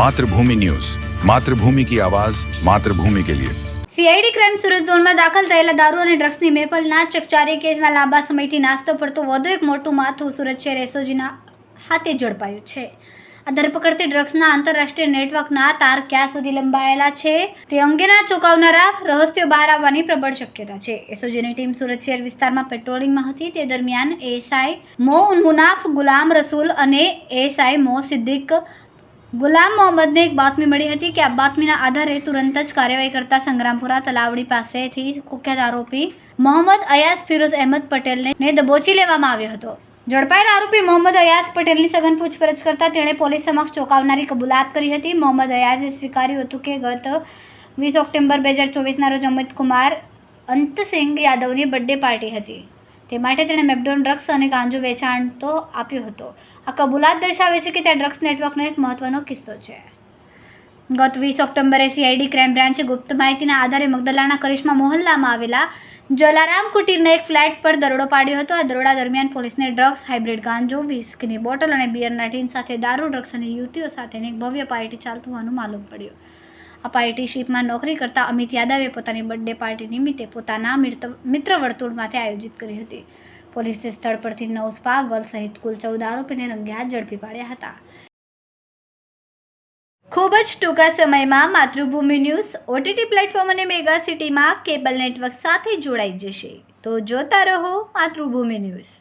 Mathrubhumi news. Mathrubhumi કી આવાઝ માતૃભૂમિ કે લિયે. CID crime Surat ઝોનમાં દાખલ થયેલા દારૂ અને ડ્રગ્સની મેપલના ચકચારી કેસમાં લાંબા સમયથી નાસ્તો પડતો વધુ એક મોટું માથું સુરત શહેર એસઓજીના હાથે ઝડપાયું છે. આ ધરપકડથી ડ્રગ્સના આંતરરાષ્ટ્રીય નેટવર્કના તાર ક્યાં સુધી લંબાયેલા છે તે અંગેના ચોંકાવનારા રહસ્યો બહાર આવવાની પ્રબળ શક્યતા છે. એસઓજીની ટીમ સુરત શહેર વિસ્તારમાં પેટ્રોલિંગમાં હતી. તે દરમિયાન એએસઆઈ મો મુનાફ ગુલામ રસૂલ અને એસઆઈ મો સિદ્દીક ગુલામ મોહમ્મદને એક બાતમી મળી હતી કે આ બાતમીના આધારે તુરંત જ કાર્યવાહી કરતા સંગ્રામપુરા તલાવડી પાસેથી કુખ્યાત આરોપી મોહમ્મદ અયાસ ફિરોઝ અહેમદ પટેલને દબોચી લેવામાં આવ્યો હતો. ઝડપાયેલા આરોપી મોહમ્મદ અયાસ પટેલની સઘન પૂછપરછ કરતા તેણે પોલીસ સમક્ષ ચોંકાવનારી કબૂલાત કરી હતી. મોહમ્મદ અયાઝે સ્વીકાર્યું હતું કે ગત વીસ ઓક્ટોબર બે હજાર ચોવીસના રોજ અમિત કુમાર અંતસિંગ યાદવની બર્થડે પાર્ટી હતી. તે માટે તેણે મેપડોન ડ્રગ્સ અને ગાંજો વેચાણ તો આપ્યો હતો. આ કબૂલાત દર્શાવે છે કે ત્યાં ડ્રગ્સ નેટવર્કનો એક મહત્વનો કિસ્સો છે. ગત વીસ ઓક્ટોબરે સીઆઈડી ક્રાઇમ બ્રાન્ચે ગુપ્ત માહિતીના આધારે મગદલાના કરિશ્મા મોહલ્લામાં આવેલા જલારામ કુટીરના એક ફ્લેટ પર દરોડો પાડ્યો હતો. આ દરોડા દરમિયાન પોલીસને ડ્રગ્સ, હાઇબ્રિડ ગાંજો, વિસ્કીની બોટલ અને બિયરના ટીન સાથે દારૂ, ડ્રગ્સ અને યુવતીઓ સાથેની એક ભવ્ય પાર્ટી ચાલતું હોવાનું માલુમ પડ્યું. આ પાર્ટીશીપમાં નોકરી કરતા અમિત યાદવે પોતાની બર્થડે પાર્ટી નિમિત્તે પોતાના મિત્ર વર્તુળમાંથી આયોજિત કરી હતી. પોલીસે સ્થળ પરથી નવ સ્પા, ગર્લ સહિત કુલ ચૌદ આરોપીને રંગે હાથ ઝડપી પાડ્યા હતા. ખૂબ જ ટૂંકા સમયમાં માતૃભૂમિ ન્યૂઝ ઓટીટી પ્લેટફોર્મ અને મેગા સિટીમાં કેબલ નેટવર્ક સાથે જોડાઈ જશે. તો જોતા રહો માતૃભૂમિ ન્યૂઝ.